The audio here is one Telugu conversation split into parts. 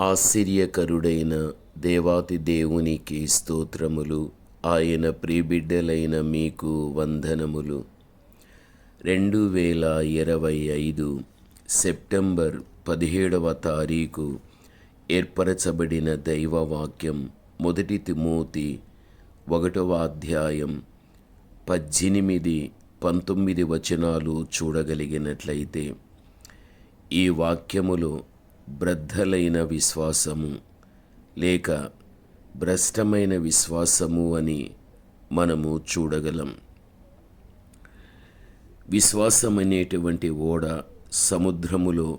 ఆశ్చర్యకరుడైన దేవాతి దేవునికి స్తోత్రములు. ఆయన ప్రియబిడ్డలైన మీకు వందనములు. రెండు వేల ఇరవై ఐదు సెప్టెంబర్ పదిహేడవ తారీఖు ఏర్పరచబడిన దైవవాక్యం మొదటి తిమోతి ఒకటవ అధ్యాయం పద్దెనిమిది పంతొమ్మిది వచనాలు చూడగలిగినట్లయితే ఈ వాక్యములో బ్రద్దలైన విశ్వాసము లేక భ్రష్టమైన విశ్వాసము అని మనము చూడగలం. విశ్వాసం అనేటువంటి ఓడ సముద్రములో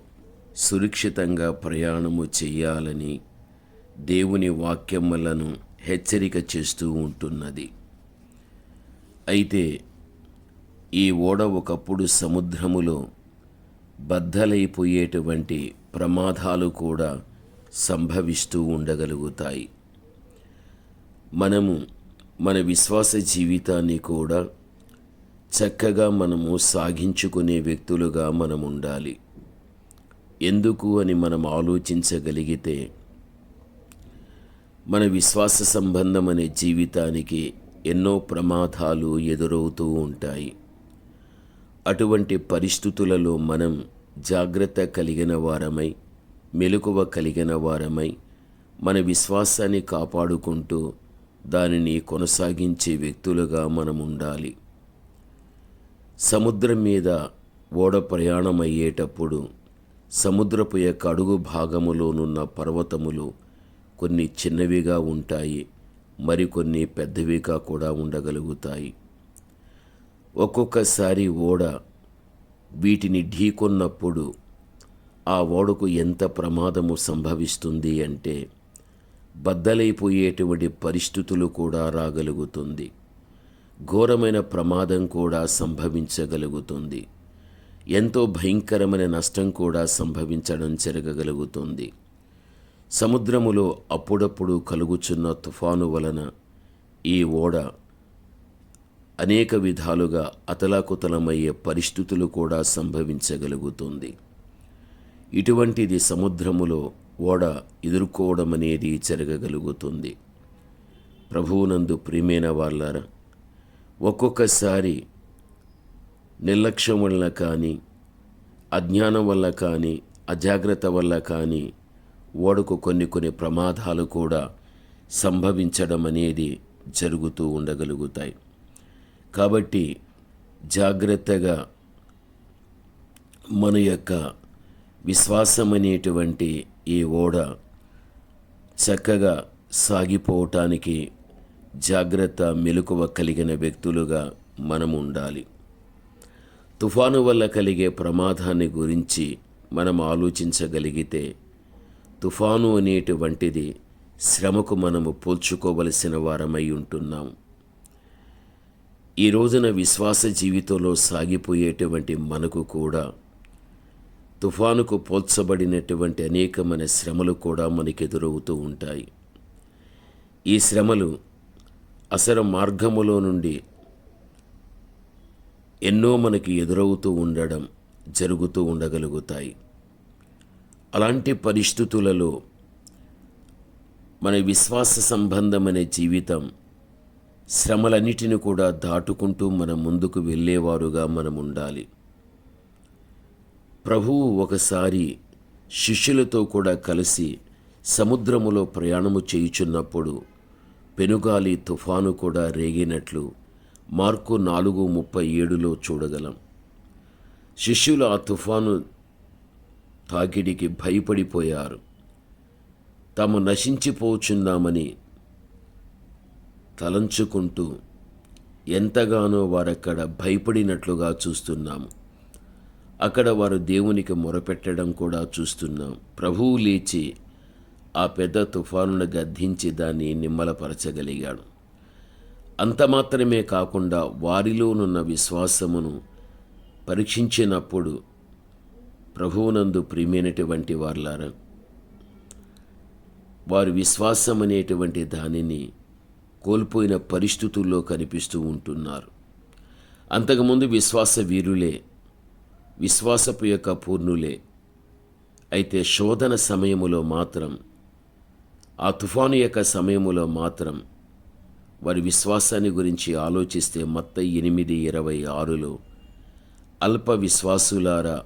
సురక్షితంగా ప్రయాణము చేయాలని దేవుని వాక్యములను హెచ్చరిక చేస్తూ ఉంటున్నది. అయితే ఈ ఓడ ఒకప్పుడు సముద్రములో బద్దలైపోయేటువంటి ప్రమాదాలు కూడా సంభవిస్తూ ఉండగలుగుతాయి. మనము మన విశ్వాస జీవితాన్ని కూడా చక్కగా మనము సాగించుకునే వ్యక్తులుగా మనం ఉండాలి ఎందుకు అని మనం ఆలోచించగలిగితే మన విశ్వాస సంబంధం అనే జీవితానికి ఎన్నో ప్రమాదాలు ఎదురవుతూ ఉంటాయి. అటువంటి పరిస్థితులలో మనం జాగ్రత్త కలిగిన వారమై మెలకువ కలిగిన వారమై మన విశ్వాసాన్ని కాపాడుకుంటూ దానిని కొనసాగించే వ్యక్తులుగా మనం ఉండాలి సముద్రం మీద ఓడ ప్రయాణం అయ్యేటప్పుడు సముద్రపు యొక్క అడుగు భాగములోనున్న పర్వతములు కొన్ని చిన్నవిగా ఉంటాయి మరికొన్ని పెద్దవిగా కూడా ఉండగలుగుతాయి. ఒక్కొక్కసారి ఓడ వీటిని ఢీకొన్నప్పుడు ఆ ఓడకు ఎంత ప్రమాదము సంభవిస్తుంది అంటే బద్దలైపోయేటువంటి పరిస్థితులు కూడా రాగలుగుతుంది. ఘోరమైన ప్రమాదం కూడా సంభవించగలుగుతుంది. ఎంతో భయంకరమైన నష్టం కూడా సంభవించడం జరగగలుగుతుంది. సముద్రములో అప్పుడప్పుడు కలుగుచున్న తుఫాను వలన ఈ ఓడ అనేక విధాలుగా అతలాకుతలమయ్యే పరిస్థితులు కూడా సంభవించగలుగుతుంది. ఇటువంటిది సముద్రములో ఓడ ఎదుర్కోవడం అనేది జరగగలుగుతుంది. ప్రభువునందు ప్రియమైన వాళ్ళారా ఒక్కొక్కసారి నిర్లక్ష్యం వల్ల కానీ అజ్ఞానం వల్ల కానీ అజాగ్రత్త వల్ల కానీ ఓడకు కొన్ని కొన్ని ప్రమాదాలు కూడా సంభవించడం అనేది జరుగుతూ ఉండగలుగుతాయి. కాబట్టి జాగ్రత్తగా మన యొక్క విశ్వాసం అనేటువంటి ఈ ఓడ చక్కగా సాగిపోవటానికి జాగ్రత్త మెలకువ కలిగిన వ్యక్తులుగా మనం ఉండాలి. తుఫాను వల్ల కలిగే ప్రమాదాన్ని గురించి మనం ఆలోచించగలిగితే తుఫాను అనేటువంటిది శ్రమకు మనము పోల్చుకోవలసిన వారమై ఉంటున్నాం. ఈ రోజున విశ్వాస జీవితంలో సాగిపోయేటువంటి మనకు కూడా తుఫానుకు పోల్చబడినటువంటి అనేకమైన శ్రమలు కూడా మనకి ఎదురవుతూ ఉంటాయి. ఈ శ్రమలు అసలు మార్గములో నుండి ఎన్నో మనకి ఎదురవుతూ ఉండడం జరుగుతూ ఉండగలుగుతాయి. అలాంటి పరిస్థితులలో మన విశ్వాస సంబంధమైన జీవితం శ్రమలన్నిటిని కూడా దాటుకుంటూ మనం ముందుకు వెళ్ళేవారుగా మనం ఉండాలి ప్రభువు ఒకసారి శిష్యులతో కూడా కలిసి సముద్రములో ప్రయాణము చేయుచున్నప్పుడు పెనుగాలి తుఫాను కూడా రేగినట్లు మార్కు నాలుగు ముప్పై ఏడులో చూడగలం. శిష్యులు ఆ తుఫాను తాకిడికి భయపడిపోయారు. తాము నశించిపోచున్నామని తలంచుకుంటూ ఎంతగానో వారక్కడ భయపడినట్లుగా చూస్తున్నాము. అక్కడ వారు దేవునికి మొరపెట్టడం కూడా చూస్తున్నాం. ప్రభువు లేచి ఆ పెద్ద తుఫానును గద్దించి దాన్ని నిమ్మలపరచగలిగాడు. అంత మాత్రమే కాకుండా వారిలోనున్న విశ్వాసమును పరీక్షించినప్పుడు ప్రభువునందు ప్రియమైనటువంటి వారులారా వారి విశ్వాసం అనేటువంటి దానిని కోల్పోయిన పరిస్థితుల్లో కనిపిస్తూ ఉంటున్నారు. అంతకుముందు విశ్వాస వీరులే విశ్వాసపు యొక్క పూర్ణులే. అయితే శోధన సమయములో మాత్రం ఆ తుఫాను యొక్క సమయములో మాత్రం వారి విశ్వాసాన్ని గురించి ఆలోచిస్తే మత్త ఎనిమిది ఇరవై ఆరులో అల్ప విశ్వాసులారా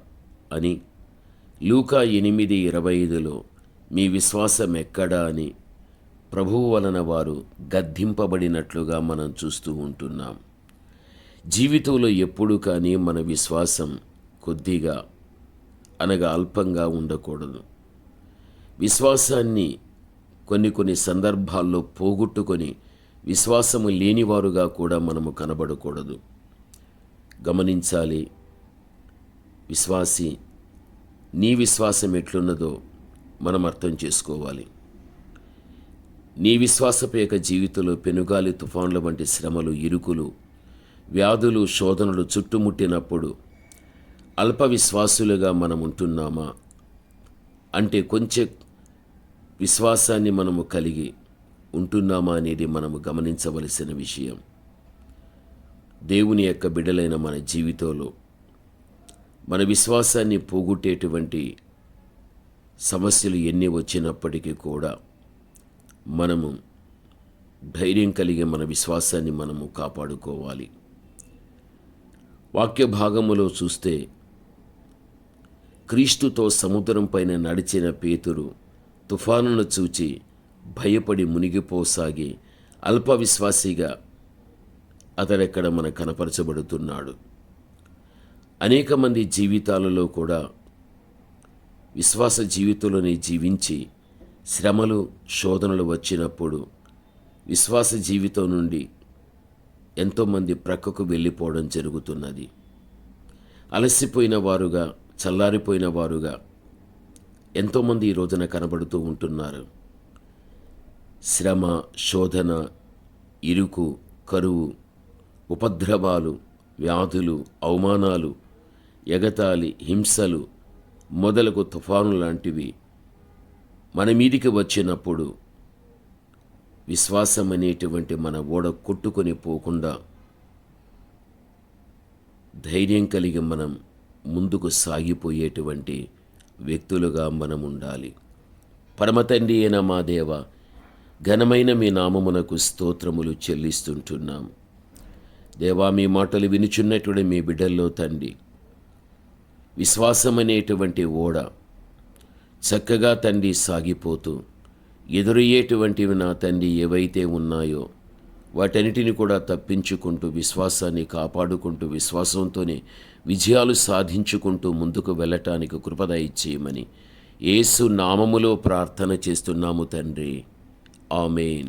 అని లూకా ఎనిమిది ఇరవై ఐదులో మీ విశ్వాసం ఎక్కడా అని ప్రభువు వలన వారు గద్దింపబడినట్లుగా మనం చూస్తూ ఉంటున్నాం. జీవితంలో ఎప్పుడు కానీ మన విశ్వాసం కొద్దిగా అనగా అల్పంగా ఉండకూడదు. విశ్వాసాన్ని కొన్ని కొన్ని సందర్భాల్లో పోగొట్టుకొని విశ్వాసము లేనివారుగా కూడా మనము కనబడకూడదు. గమనించాలి విశ్వాసి నీ విశ్వాసం ఎట్లున్నదో మనం అర్థం చేసుకోవాలి. నీ విశ్వాసపేక జీవితంలో పెనుగాలి తుఫాన్ల వంటి శ్రమలు ఇరుకులు వ్యాధులు శోధనలు చుట్టుముట్టినప్పుడు అల్ప విశ్వాసులుగా మనం ఉంటున్నామా అంటే కొంచెం విశ్వాసాన్ని మనము కలిగి ఉంటున్నామా అనేది మనము గమనించవలసిన విషయం. దేవుని యొక్క బిడలైన మన జీవితంలో మన విశ్వాసాన్ని పోగొట్టేటువంటి సమస్యలు ఎన్ని వచ్చినప్పటికీ కూడా మనము ధైర్యం కలిగి మన విశ్వాసాన్ని మనము కాపాడుకోవాలి. వాక్య భాగములో చూస్తే క్రీస్తుతో సముద్రం పైన నడిచిన పేతురు తుఫానును చూచి భయపడి మునిగిపోసాగి అల్ప విశ్వాసిగా అతడెక్కడ మన కనపరచబడుతున్నాడు. అనేక మంది జీవితాలలో కూడా విశ్వాస జీవితంలోనే జీవించి శ్రమలు శోధనలు వచ్చినప్పుడు విశ్వాస జీవితం నుండి ఎంతోమంది ప్రక్కకు వెళ్ళిపోవడం జరుగుతున్నది. అలసిపోయిన వారుగా చల్లారిపోయిన వారుగా ఎంతోమంది ఈ రోజున కనబడుతూ ఉంటున్నారు. శ్రమ శోధన ఇరుకు కరువు ఉపద్రవాలు వ్యాధులు అవమానాలు ఎగతాళి హింసలు మొదలగు తుఫాను లాంటివి మన మీదికి వచ్చినప్పుడు విశ్వాసం అనేటువంటి మన ఓడ కొట్టుకొని పోకుండా ధైర్యం కలిగి మనం ముందుకు సాగిపోయేటువంటి వ్యక్తులుగా మనం ఉండాలి. పరమతండ్రి అయిన మా దేవ ఘనమైన మీ నామమునకు స్తోత్రములు చెల్లిస్తుంటున్నాం. దేవా మీ మాటలు వినుచున్నటువంటి మీ బిడ్డల్లో తండ్రి. విశ్వాసం అనేటువంటి ఓడ చక్కగా తండ్రి సాగిపోతూ ఎదురయ్యేటువంటివి నా తండ్రి ఏవైతే ఉన్నాయో వాటన్నిటిని కూడా తప్పించుకుంటూ విశ్వాసాన్ని కాపాడుకుంటూ విశ్వాసంతోనే విజయాలు సాధించుకుంటూ ముందుకు వెళ్ళటానికి కృపద ఇచ్చేయమని ఏసు నామములో ప్రార్థన చేస్తున్నాము తండ్రి. ఆమెన్.